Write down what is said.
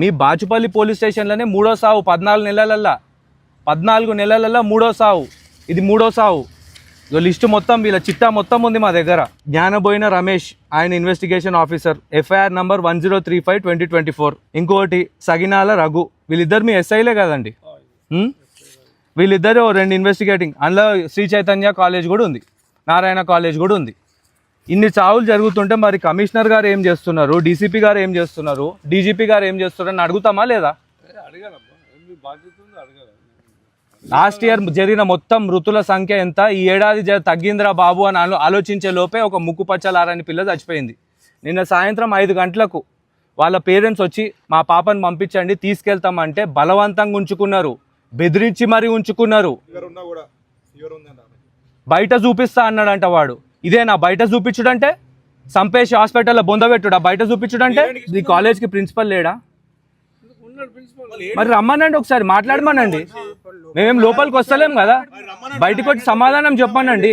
మీ Bachupally police స్టేషన్లోనే మూడో సావు పద్నాలుగు నెలలల్లా. పద్నాలుగు నెలలల్లా మూడో సావు. ఇది మూడో సావు. లిస్టు మొత్తం వీళ్ళ చిట్టా మొత్తం ఉంది మా దగ్గర. జ్ఞానబోయిన రమేష్ ఆయన investigation officer FIR number one zero three five twenty twenty four ఇంకోటి సగినాల రఘు. వీళ్ళిద్దరు మీ ఎస్ఐలే కదండి? వీళ్ళిద్దరు రెండు ఇన్వెస్టిగేటింగ్ అందులో శ్రీ చైతన్య కాలేజ్ కూడా ఉంది. నారాయణ కాలేజ్ కూడా ఉంది. ఇన్ని చావులు జరుగుతుంటే మరి కమిషనర్ గారు ఏం చేస్తున్నారు? డీసీపీ గారు ఏం చేస్తున్నారు? డీజీపీ గారు ఏం చేస్తున్నారు అని అడుగుతామా లేదా? లాస్ట్ ఇయర్ జరిగిన మొత్తం మృతుల సంఖ్య ఎంత? ఈ ఏడాది తగ్గిందిరా బాబు అని ఆలో- ఆలోచించే లోపే ఒక ముక్కు పచ్చలారని పిల్ల చచ్చిపోయింది. నిన్న సాయంత్రం ఐదు గంటలకు వాళ్ళ పేరెంట్స్ వచ్చి మా పాపని పంపించండి తీసుకెళ్తామంటే బలవంతంగా ఉంచుకున్నారు. బెదిరించి మరీ ఉంచుకున్నారు. బయట చూపిస్తా అన్నాడంట వాడు. ఇదేనా బయట చూపించుడంటే? సంపేష్ హాస్పిటల్లో బొందబెట్టుడా బయట చూపించుడంటే? ఈ కాలేజ్కి ప్రిన్సిపల్ లేడా? మరి రమ్మనండి ఒకసారి మాట్లాడమనండి. మేమేం లోపలికి వస్తలేం కదా? బయటకు వచ్చి సమాధానం చెప్పానండి.